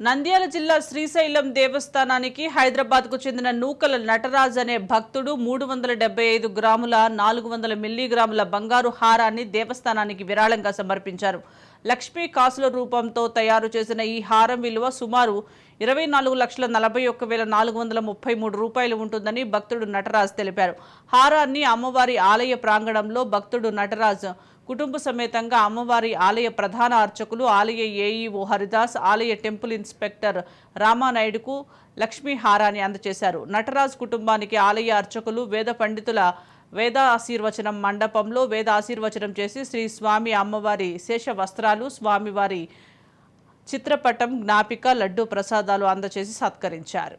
నంద్యాల జిల్లా శ్రీశైలం దేవస్థానానికి హైదరాబాద్కు చెందిన నూకల నటరాజ్ అనే భక్తుడు మూడు వందల డెబ్బై ఐదు గ్రాముల నాలుగు వందల మిల్లీగ్రాముల బంగారు హారాన్ని దేవస్థానానికి విరాళంగా సమర్పించారు. లక్ష్మీ కాసుల రూపంతో తయారు చేసిన ఈ హారం విలువ సుమారు ఇరవై నాలుగు లక్షల నలభై ఒక్క వేల నాలుగు వందల ముప్పై మూడు రూపాయలు ఉంటుందని భక్తుడు నటరాజ్ తెలిపారు. హారాన్ని అమ్మవారి ఆలయ ప్రాంగణంలో భక్తుడు నటరాజ్ కుటుంబ సమేతంగా అమ్మవారి ఆలయ ప్రధాన అర్చకులు ఆలయ ఏఈఓ హరిదాస్ ఆలయ టెంపుల్ ఇన్స్పెక్టర్ రామానాయుడుకు లక్ష్మీ హారాన్ని అందజేశారు. నటరాజ్ కుటుంబానికి ఆలయ అర్చకులు వేద పండితుల వేద ఆశీర్వచనం మండపంలో వేద ఆశీర్వచనం చేసి శ్రీ స్వామి అమ్మవారి శేష వస్త్రాలు స్వామివారి చిత్రపటం జ్ఞాపిక లడ్డు ప్రసాదాలు అందజేసి సత్కరించారు.